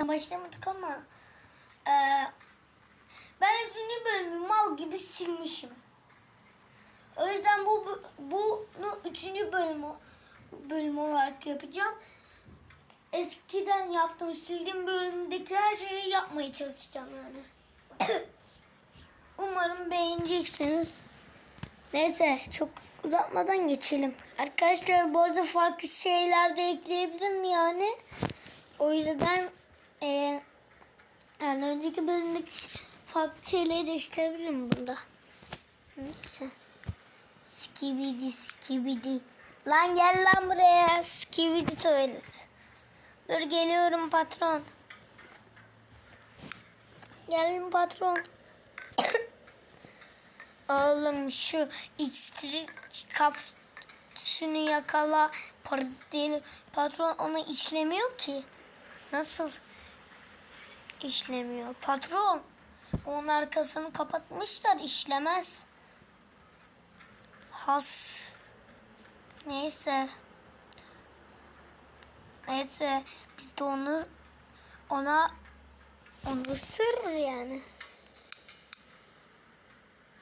başlamadık ama e, ben üçüncü bölümü mal gibi silmişim. O yüzden bu- bunu üçüncü bölümü bölüm olarak yapacağım. Eskiden yaptığım sildiğim bölümdeki her şeyi yapmaya çalışacağım yani. Umarım beğeneceksiniz. Neyse çok uzatmadan geçelim. Arkadaşlar bu arada farklı şeyler de ekleyebilirim yani. O yüzden e, yani önceki bölümdeki farklı şeyleri değiştirebilirim bunda. Neyse. Skibidi skibidi. Lan gel lan buraya. Skibidi tuvalet. Dur geliyorum patron. Geldim patron. Oğlum şu X3 kapsülünü yakala. Patron ona işlemiyor ki. Nasıl işlemiyor? Patron onun arkasını kapatmışlar işlemez. Has. Neyse. Neyse biz de onu ona onu ısırırız yani.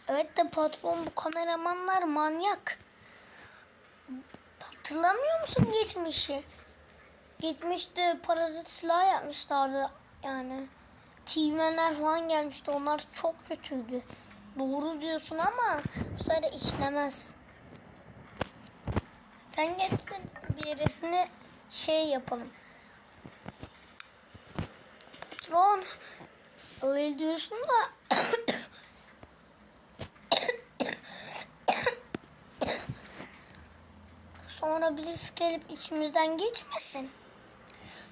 Evet de patron bu kameramanlar manyak. Hatırlamıyor musun geçmişi? Geçmişte parazit silah yapmışlardı yani. Teğmenler falan gelmişti. Onlar çok kötüydü. Doğru diyorsun ama bu sefer işlemez. Sen geçsin birisini şey yapalım. Patron öyle diyorsun da Sonra birisi gelip içimizden geçmesin.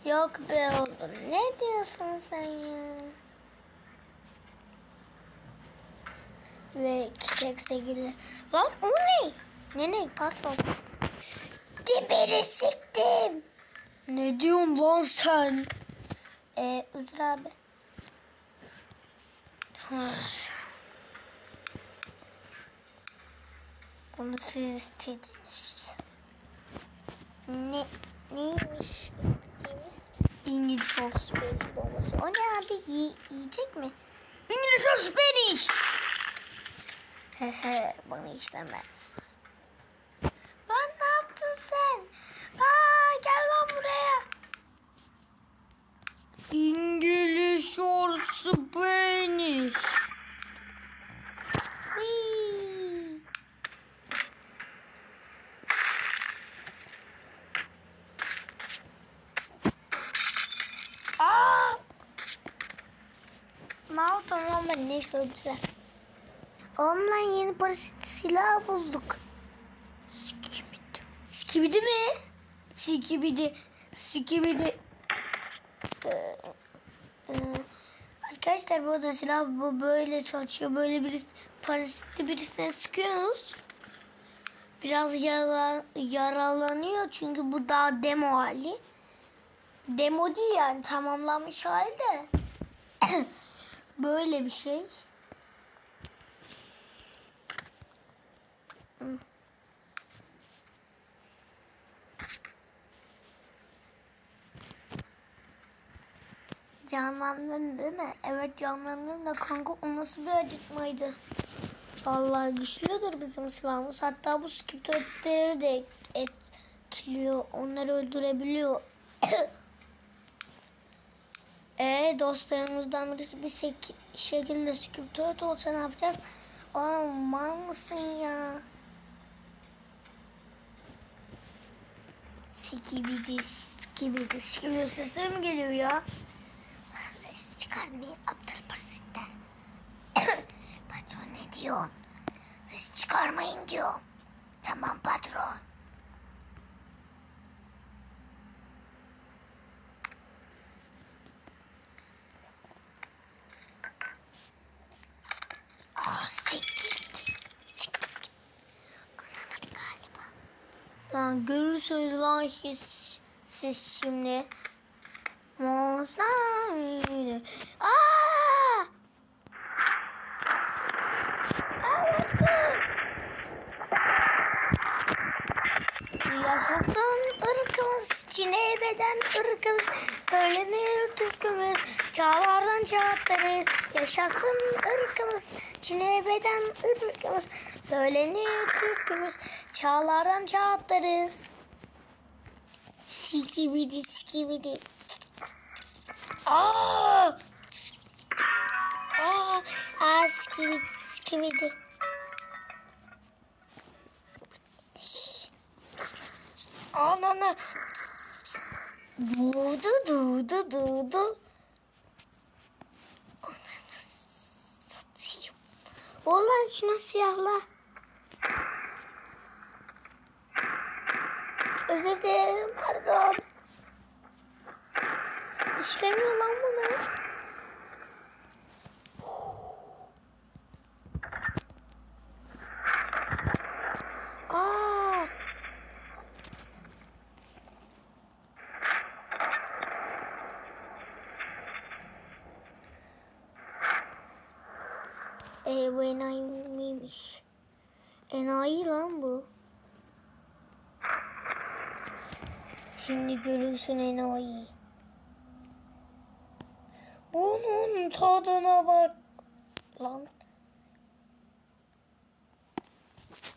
Yok be oğlum. Ne diyorsun sen ya? Ve çiçek sevgili. Lan o ne? Ne ne? Patron. Dibini siktim. Ne diyorsun lan sen? Ee, Üzül abi. Bunu siz istediniz. Ne neymiş? İngiliz of Spanish bombası. O ne abi Yi- yiyecek mi? İngiliz of Spanish. Hehe bana işlemez. Lan ne yaptın sen? Aa gel lan buraya. İngiliz or Spanish. Whee! Aa! Ne yaptım lan ben neyse öldüler. Ondan yeni parasit silah bulduk. Skibidi. Skibidi mi? Skibidi. Skibidi. Ee, e, arkadaşlar bu arada silah bu böyle çalışıyor. Böyle bir parazitli birisine sıkıyorsunuz. Biraz yara, yaralanıyor çünkü bu daha demo hali. Demo değil yani tamamlanmış hali de. Böyle bir şey. Canlandın değil mi? Evet canlandın da kanka o nasıl bir acıtmaydı? Vallahi güçlüdür bizim silahımız. Hatta bu skiptörleri de etkiliyor. Onları öldürebiliyor. E dostlarımızdan birisi bir şek- şekilde skiptör olsa ne yapacağız? Aa mısın ya? Skibidi skibidi skibidi sesler mi geliyor ya? Ses çıkarmayın aptal parasitten. patron ne diyorsun? Ses çıkarmayın diyor. Tamam patron. Aa siktir git. Siktir git. Ananı galiba. Lan görürsünüz lan siz, siz şimdi. Monster. Aa! Yaşasın ırkımız Çin'e beden ırkımız. Söylenir türkümüz. Çağlardan çağatlarız. Yaşasın ırkımız. Çin'e beden ırkımız. Söylenir türkümüz. Çağlardan çağatlarız. Sikibidi sikibidi. Aa! Aa, aa sikibidi sikibidi. Anana. Dudu dudu dudu. Ananı satayım. Ulan şuna siyahla. Özür dilerim pardon. İşlemiyor lan bunu. Aa. E bu enayi miymiş? Enayi lan bu. Şimdi görürsün enayi. Bunun tadına bak. Lan.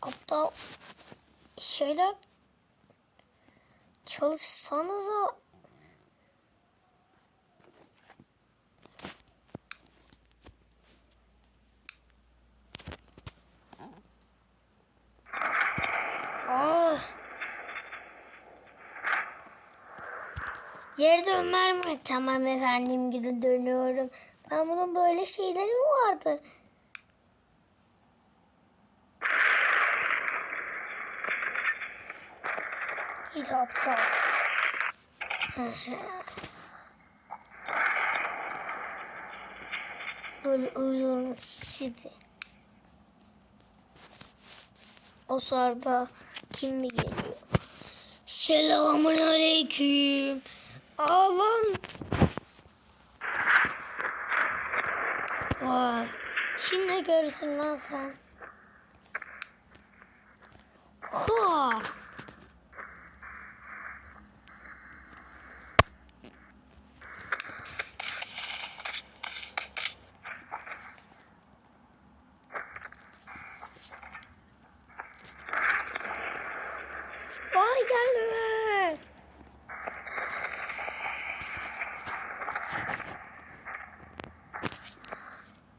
Aptal şeyler çalışsanıza Ah. Geri dönmer mi? Tamam efendim geri dönüyorum. Ben bunun böyle şeyleri mi vardı? Git aptal. Böyle uyuyorum sizi. O sırada kim mi geliyor? Selamun aleyküm. Alan. Vay. Şimdi görürsün lan sen. Ha. Vay gelme.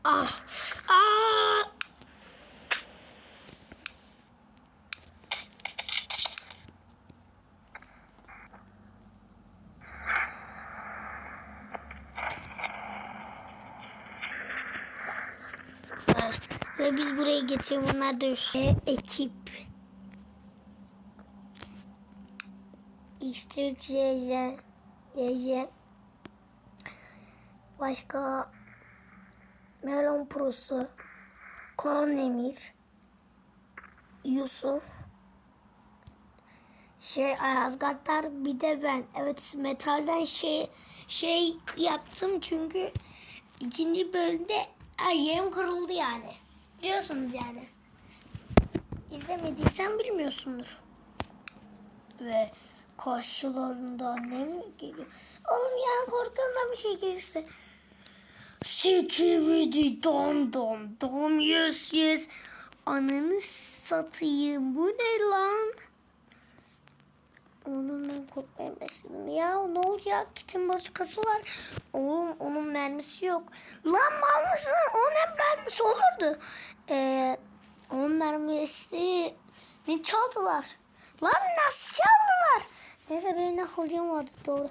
Ah. Ah. Ve biz buraya geçelim. Bunlar da üstüne ekip. CC. CC. Başka Melon Prosu. Kaan Emir. Yusuf. Şey Ayaz Gattar bir de ben. Evet metalden şey şey yaptım çünkü ikinci bölümde ay, yerim kırıldı yani. Biliyorsunuz yani. İzlemediysen bilmiyorsundur. Ve karşılarında ne mi geliyor? Oğlum ya korkuyorum ben bir şey gelirse. Sikibidi dom dom dom yes yes. Ananı satayım. Bu ne lan? Onun ben korkmaya başladım. Ya ne olacak? Kitin bazukası var. Oğlum onun mermisi yok. Lan mal mısın? Onun hep mermisi olurdu. Ee, onun mermisi ne çaldılar? Lan nasıl çaldılar? Neyse benim ne kılacağım vardı doğru.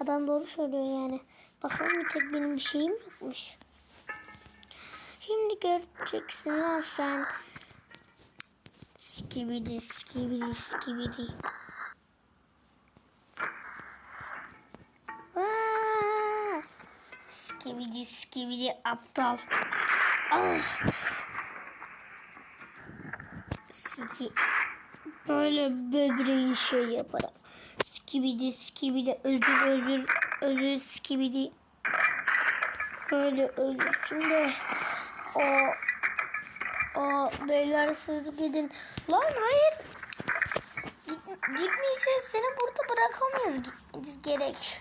Adam doğru söylüyor yani. Bakalım bir tek benim bir şeyim yokmuş. Şimdi göreceksin lan sen. Skibidi skibidi skibidi. Aa! Skibidi skibidi aptal. Ah. Siki. Böyle böbreği şey yaparım. Skibidi skibidi özür özür özür skibidi. Böyle ölürsün de. O o beyler siz gidin. Lan hayır. Git, Gitmeyeceğiz. Seni burada bırakamayız. Gitmemiz gerek.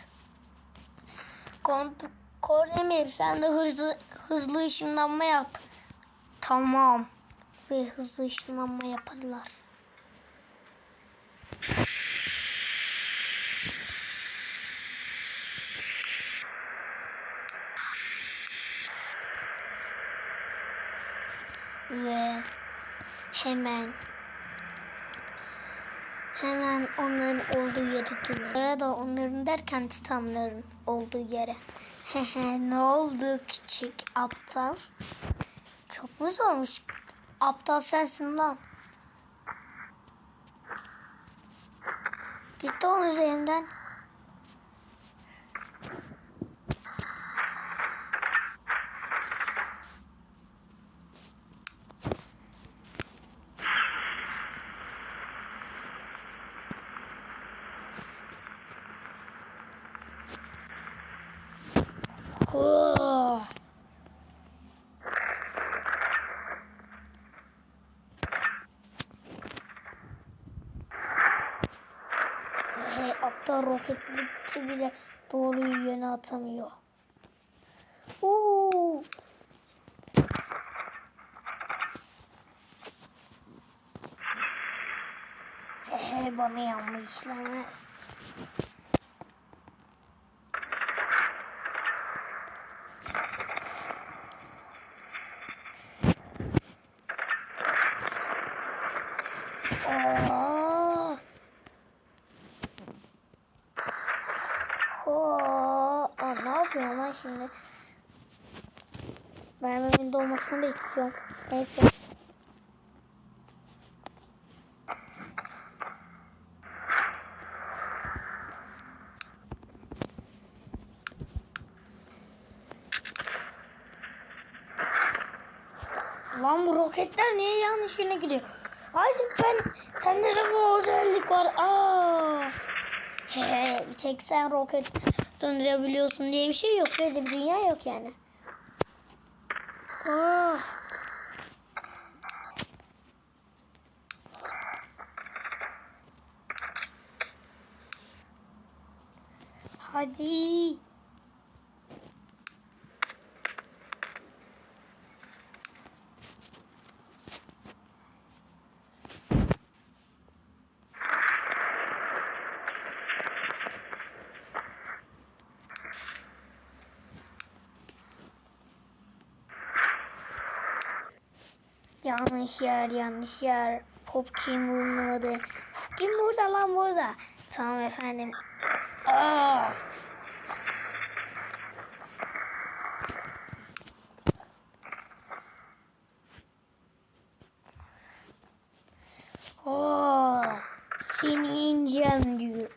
Kont Kordemir sen de hızlı hızlı ışınlanma yap. Tamam. Ve hızlı ışınlanma yaparlar. Ve hemen hemen onların olduğu yere gidiyor. Arada onların derken titanların olduğu yere. Hehe ne oldu küçük aptal? Çok mu zormuş? Aptal sensin lan. Gitti onun üzerinden. Hıh. Hey, aptal roketli bile doğru yöne atamıyor. Oo. Hey, bana yanlış işlemez. Aa. Oo. Aa, ne yapıyorum lan şimdi? Mermimin dolmasını bekliyorum. Neyse. Lan bu roketler niye yanlış yöne gidiyor? Artık ben sende de bu özellik var. Aa. He he bir tek sen roket döndürebiliyorsun diye bir şey yok. Böyle bir dünya yok yani. Ah. Hadi. Yanlış yer, yanlış yer. Popkin bulunmadı. Popkin burada lan burada. Tamam efendim. Aa. Oo, seni ineceğim diyor.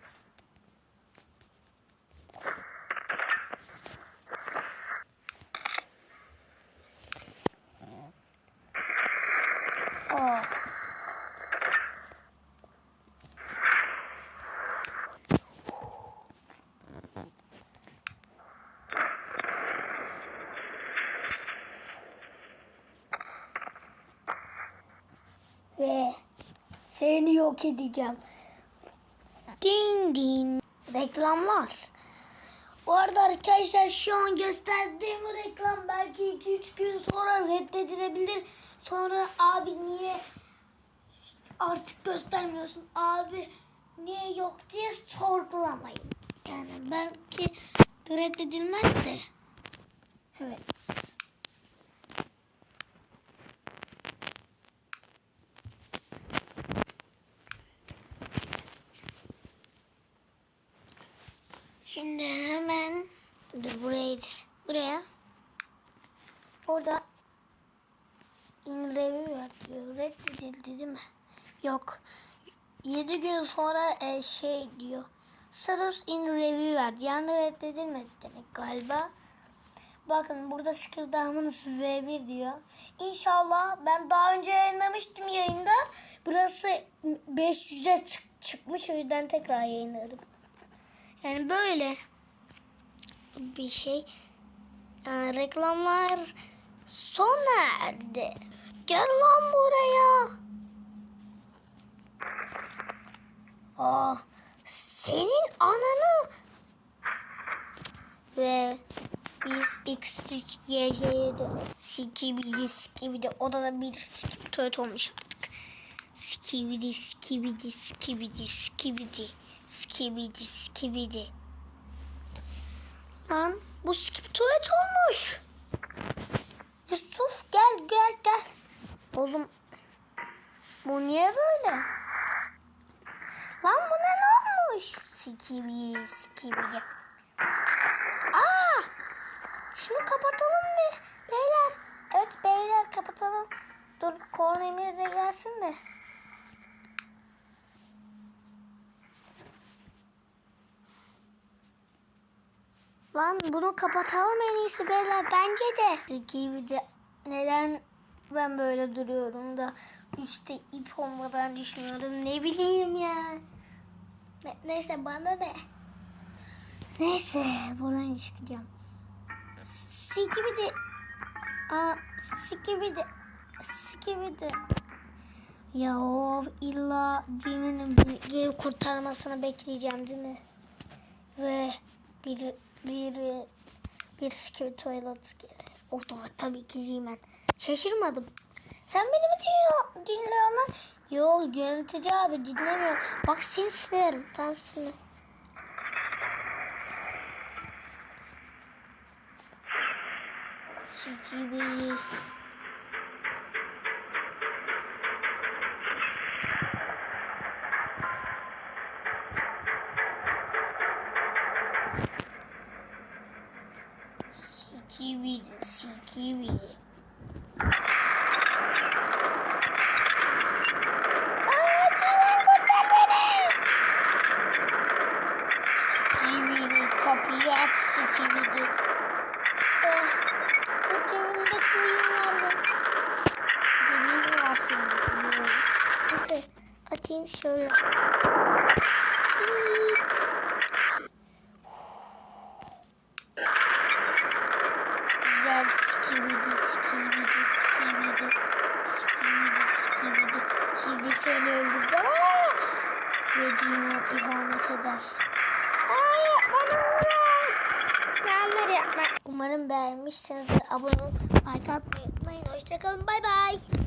Aa. Ve seni yok edeceğim. Ding ding. Reklamlar. Bu arada arkadaşlar şu an gösterdiğim reklam belki 2-3 gün sonra reddedilebilir. Sonra abi niye artık göstermiyorsun abi niye yok diye sorgulamayın. Yani belki reddedilmez de. Evet. Şimdi hemen dur buraydır. Buraya. Orada in review var diyor. Reddedildi değil mi? Yok. 7 gün sonra e, şey diyor. Status in review verdi. Yani reddedilmedi demek galiba. Bakın burada Skirdam'ınız V1 diyor. İnşallah ben daha önce yayınlamıştım yayında. Burası 500'e çık- çıkmış o yüzden tekrar yayınladım. Yani böyle bir şey. Ee, reklamlar sona erdi. Gel lan buraya. Ah senin ananı. Ve biz X3 YJ'ye dönelim. Skibidi skibidi odada bir skibidi tuvalet olmuş artık. Skibidi skibidi skibidi skibidi skibidi skibidi. Lan bu skip tuvalet olmuş. Yusuf gel gel gel. Oğlum bu niye böyle? Lan buna ne olmuş? Skibidi skibidi. Aa! Şunu kapatalım mı? Beyler. Evet beyler kapatalım. Dur Korn Emir de gelsin de. Lan bunu kapatalım en iyisi beyler bence de. Gibi de neden ben böyle duruyorum da üstte ip olmadan düşünüyorum ne bileyim ya. Ne- neyse bana ne. Neyse buradan çıkacağım. Sikibidi. Aa, sikibidi. Sikibidi. Ya of illa Jimmy'nin bir kurtarmasını bekleyeceğim değil mi? Ve bir bir bir sikibidi tuvalet gelir. O da tabii ki Jimmy'en. Şaşırmadım. Sen beni mi dinliyor- dinliyorsun? Yok yönetici abi dinlemiyorum. Bak seni silerim. Tamam sile. Sikibidi. Atayım şöyle. Güzel skibidi skibidi skibidi skibidi skibidi Şimdi seni öldüreceğim! Ve Cimon ihanet eder. Hayır vurun Neler yapmak. Umarım beğenmişsinizdir. Abone ol like atmayı unutmayın. Hoşçakalın bay bay